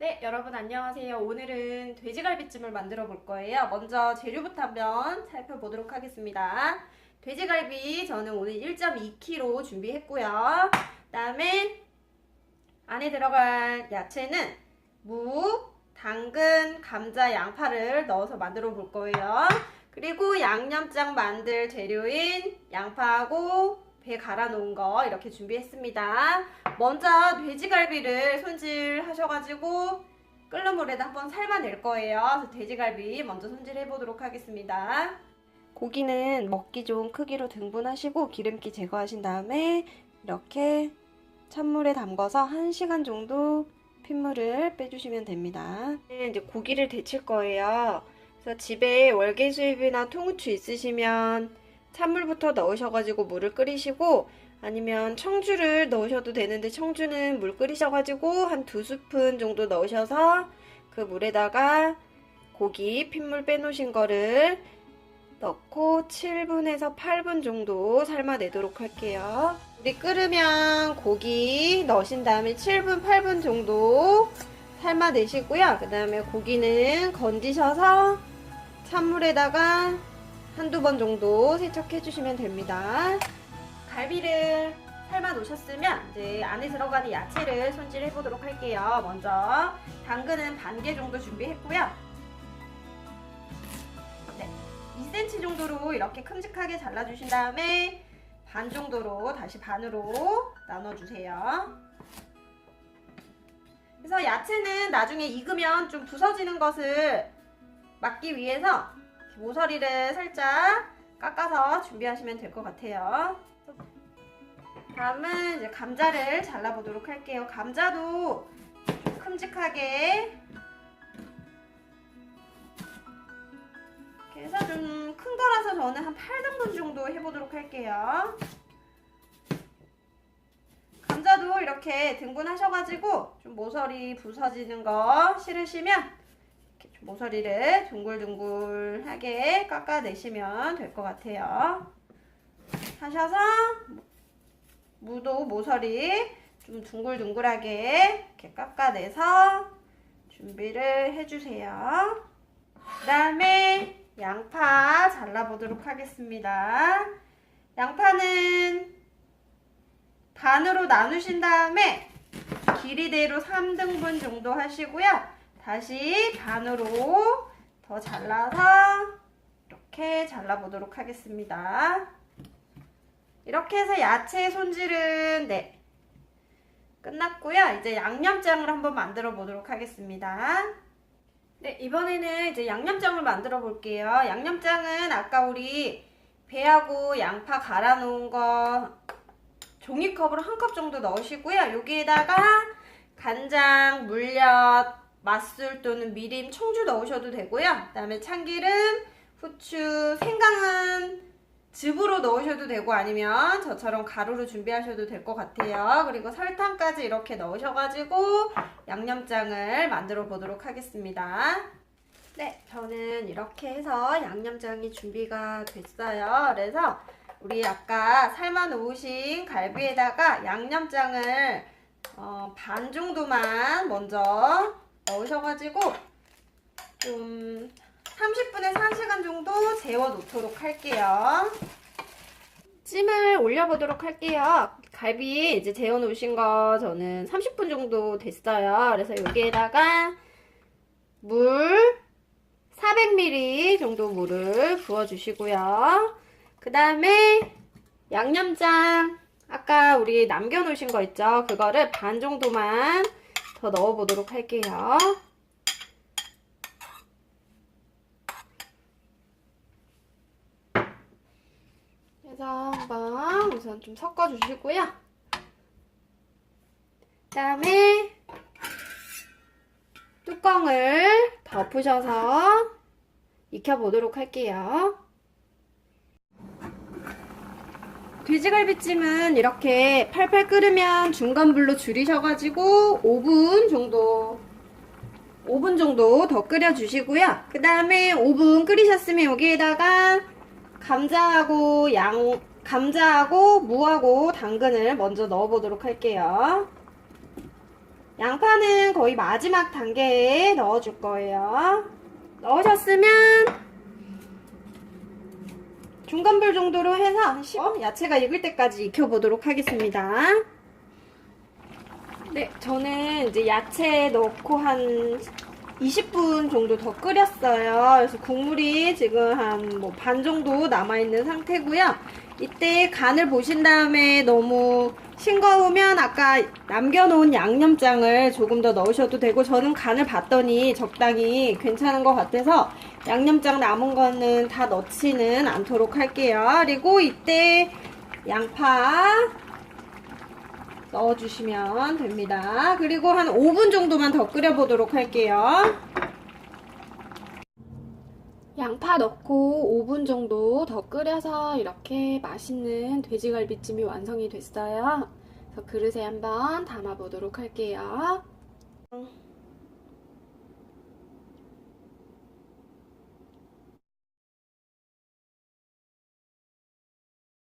네, 여러분 안녕하세요. 오늘은 돼지갈비찜을 만들어 볼 거예요. 먼저 재료부터 한번 살펴보도록 하겠습니다. 돼지갈비 저는 오늘 1.2kg 준비했고요. 그다음에 안에 들어갈 야채는 무, 당근, 감자, 양파를 넣어서 만들어 볼 거예요. 그리고 양념장 만들 재료인 양파하고 배 갈아 놓은 거 이렇게 준비했습니다. 먼저 돼지갈비를 손질하셔가지고 끓는 물에다 한번 삶아낼 거예요. 돼지갈비 먼저 손질해 보도록 하겠습니다. 고기는 먹기 좋은 크기로 등분하시고 기름기 제거하신 다음에 이렇게 찬물에 담궈서 1시간 정도 핏물을 빼주시면 됩니다. 네, 이제 고기를 데칠 거예요. 그래서 집에 월계수잎이나 통후추 있으시면 찬물부터 넣으셔가지고 물을 끓이시고 아니면 청주를 넣으셔도 되는데 청주는 물 끓이셔가지고 한 두 스푼 정도 넣으셔서 그 물에다가 고기 핏물 빼놓으신 거를 넣고 7분에서 8분 정도 삶아내도록 할게요. 물이 끓으면 고기 넣으신 다음에 7분, 8분 정도 삶아내시고요. 그 다음에 고기는 건지셔서 찬물에다가 한두 번 정도 세척해 주시면 됩니다. 갈비를 삶아 놓으셨으면 이제 안에 들어가는 야채를 손질해 보도록 할게요. 먼저 당근은 반 개 정도 준비했고요. 네, 2cm 정도로 이렇게 큼직하게 잘라 주신 다음에 반 정도로 다시 반으로 나눠 주세요. 그래서 야채는 나중에 익으면 좀 부서지는 것을 막기 위해서 모서리를 살짝 깎아서 준비하시면 될 것 같아요. 다음은 이제 감자를 잘라보도록 할게요. 감자도 좀 큼직하게 해서 좀 큰 거라서 저는 한 8등분 정도 해보도록 할게요. 감자도 이렇게 등분하셔가지고 좀 모서리 부서지는 거 싫으시면 모서리를 둥글둥글하게 깎아내시면 될 것 같아요. 하셔서 무도 모서리 좀 둥글둥글하게 이렇게 깎아내서 준비를 해주세요. 그 다음에 양파 잘라보도록 하겠습니다. 양파는 반으로 나누신 다음에 길이대로 3등분 정도 하시고요. 다시 반으로 더 잘라서 이렇게 잘라보도록 하겠습니다. 이렇게 해서 야채 손질은 네 끝났고요. 이제 양념장을 한번 만들어 보도록 하겠습니다. 네 이번에는 이제 양념장을 만들어 볼게요. 양념장은 아까 우리 배하고 양파 갈아 놓은 거 종이컵으로 한 컵 정도 넣으시고요. 여기에다가 간장, 물엿, 맛술 또는 미림, 청주 넣으셔도 되고요. 그다음에 참기름, 후추, 생강은 즙으로 넣으셔도 되고 아니면 저처럼 가루로 준비하셔도 될 것 같아요. 그리고 설탕까지 이렇게 넣으셔가지고 양념장을 만들어 보도록 하겠습니다. 네, 저는 이렇게 해서 양념장이 준비가 됐어요. 그래서 우리 아까 삶아 놓으신 갈비에다가 양념장을 어, 반 정도만 먼저 넣으셔가지고 좀 30분에서 1시간 정도 재워 놓도록 할게요. 찜을 올려보도록 할게요. 갈비 이제 재워 놓으신 거 저는 30분 정도 됐어요. 그래서 여기에다가 물 400ml 정도 물을 부어 주시고요. 그 다음에 양념장 아까 우리 남겨 놓으신 거 있죠? 그거를 반 정도만 더 넣어 보도록 할게요. 그래서 한번 우선 좀 섞어 주시고요. 그 다음에 뚜껑을 덮으셔서 익혀보도록 할게요. 돼지갈비찜은 이렇게 팔팔 끓으면 중간 불로 줄이셔가지고 5분 정도 5분 정도 더 끓여주시고요. 그 다음에 5분 끓이셨으면 여기에다가 감자하고 양 감자하고 무하고 당근을 먼저 넣어보도록 할게요. 양파는 거의 마지막 단계에 넣어줄 거예요. 넣으셨으면 중간불 정도로 해서 한 10, 어? 야채가 익을 때까지 익혀보도록 하겠습니다. 네, 저는 이제 야채 넣고 한 20분 정도 더 끓였어요. 그래서 국물이 지금 한 뭐 반 정도 남아있는 상태고요. 이때 간을 보신 다음에 너무 싱거우면 아까 남겨놓은 양념장을 조금 더 넣으셔도 되고 저는 간을 봤더니 적당히 괜찮은 것 같아서 양념장 남은 거는 다 넣지는 않도록 할게요. 그리고 이때 양파 넣어주시면 됩니다. 그리고 한 5분 정도만 더 끓여보도록 할게요. 양파 넣고 5분 정도 더 끓여서 이렇게 맛있는 돼지갈비찜이 완성이 됐어요. 그래서 그릇에 한번 담아보도록 할게요.